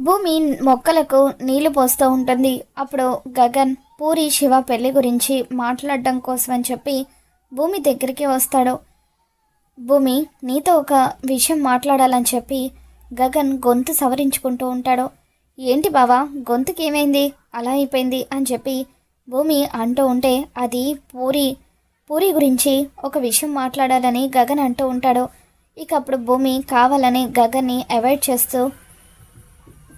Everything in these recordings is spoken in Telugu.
భూమి మొక్కలకు నీళ్ళు పోస్తూ ఉంటుంది. అప్పుడు గగన్ పూరి శివ పెళ్ళి గురించి మాట్లాడడం కోసం అని చెప్పి భూమి దగ్గరికి వస్తాడు. భూమి నీతో ఒక విషయం మాట్లాడాలని చెప్పి గగన్ గొంతు సవరించుకుంటూ ఉంటాడు. ఏంటి బావా గొంతుకి ఏమైంది? అలా అయిపోయింది అని చెప్పి భూమి అంటూ ఉంటే అది పూరి పూరి గురించి ఒక విషయం మాట్లాడాలని గగన్ అంటూ ఉంటాడు. ఇక అప్పుడు భూమి కావాలని గగన్ని అవాయిడ్ చేస్తూ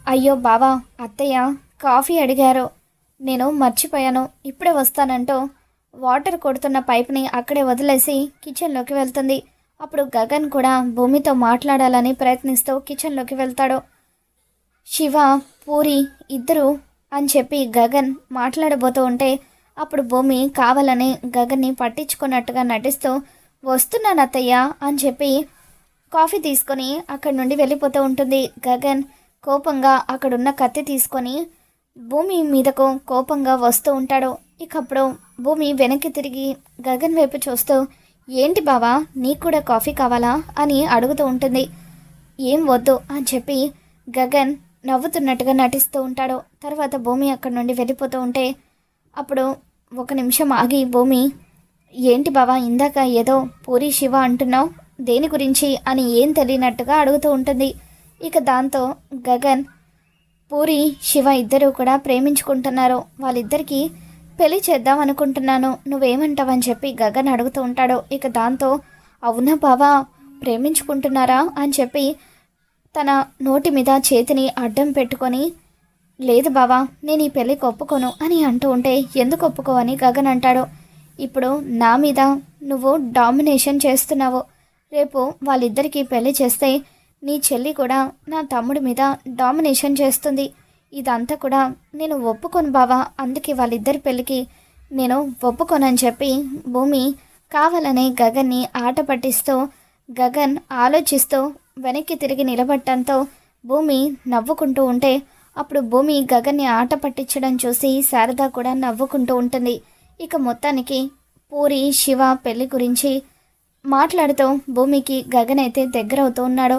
అయ్యో బావా అత్తయ్య కాఫీ అడిగారు. నేను మర్చిపోయాను. ఇప్పుడే వస్తానంటూ వాటర్ కొడుతున్న పైప్ని అక్కడే వదిలేసి కిచెన్లోకి వెళ్తుంది. అప్పుడు గగన్ కూడా భూమితో మాట్లాడాలని ప్రయత్నిస్తూ కిచెన్లోకి వెళ్తాడు. శివ పూరి ఇద్దరు అని చెప్పి గగన్ మాట్లాడబోతూ ఉంటే అప్పుడు భూమి కావాలని గగన్ని పట్టించుకున్నట్టుగా నటిస్తూ వస్తున్నాను అత్తయ్య అని చెప్పి కాఫీ తీసుకొని అక్కడి నుండి వెళ్ళిపోతూ ఉంటుంది. గగన్ కోపంగా అక్కడున్న కత్తి తీసుకొని భూమి మీదకు కోపంగా వస్తూ ఉంటాడు. ఇకప్పుడు భూమి వెనక్కి తిరిగి గగన్ వైపు చూస్తూ ఏంటి బావా నీకు కూడా కాఫీ కావాలా? అని అడుగుతూ ఉంటుంది. ఏం వద్దు అని చెప్పి గగన్ నవ్వుతున్నట్టుగా నటిస్తూ ఉంటాడు. తర్వాత భూమి అక్కడి నుండి వెళ్ళిపోతూ ఉంటే అప్పుడు ఒక నిమిషం ఆగి భూమి ఏంటి బావా ఇందాక ఏదో పూరి శివ అంటున్నావు? దేని గురించి? అని ఏం తెలియనట్టుగా అడుగుతూ ఉంటుంది. ఇక దాంతో గగన్ పూరి శివ ఇద్దరూ కూడా ప్రేమించుకుంటున్నారు. వాళ్ళిద్దరికీ పెళ్ళి చేద్దాం అనుకుంటున్నాను నువ్వేమంటావని చెప్పి గగన్ అడుగుతూ ఉంటాడు. ఇక దాంతో అవునా బావా ప్రేమించుకుంటున్నారా అని చెప్పి తన నోటి మీద చేతిని అడ్డం పెట్టుకొని లేదు బావా నేను ఈ పెళ్ళికి ఒప్పుకోను అని అంటూ ఉంటే ఎందుకు ఒప్పుకోవని గగన్ అంటాడు. ఇప్పుడు నా మీద నువ్వు డామినేషన్ చేస్తున్నావు. రేపు వాళ్ళిద్దరికీ పెళ్ళి చేస్తే నీ చెల్లి కూడా నా తమ్ముడి మీద డామినేషన్ చేస్తుంది. ఇదంతా కూడా నేను ఒప్పుకోను బావా. అందుకే వాళ్ళిద్దరి పెళ్ళికి నేను ఒప్పుకోనని చెప్పి భూమి కావాలనే గగన్ని ఆట పట్టిస్తూ గగన్ ఆలోచిస్తూ వెనక్కి తిరిగి నిలబట్టంతో భూమి నవ్వుకుంటూ ఉంటే అప్పుడు భూమి గగన్ని ఆట పట్టించడం చూసి శారద కూడా నవ్వుకుంటూ ఉంటుంది. ఇక మొత్తానికి పూరి శివ పెళ్ళి గురించి మాట్లాడుతూ భూమికి గగన్ అయితే దగ్గర అవుతూ ఉన్నాడు.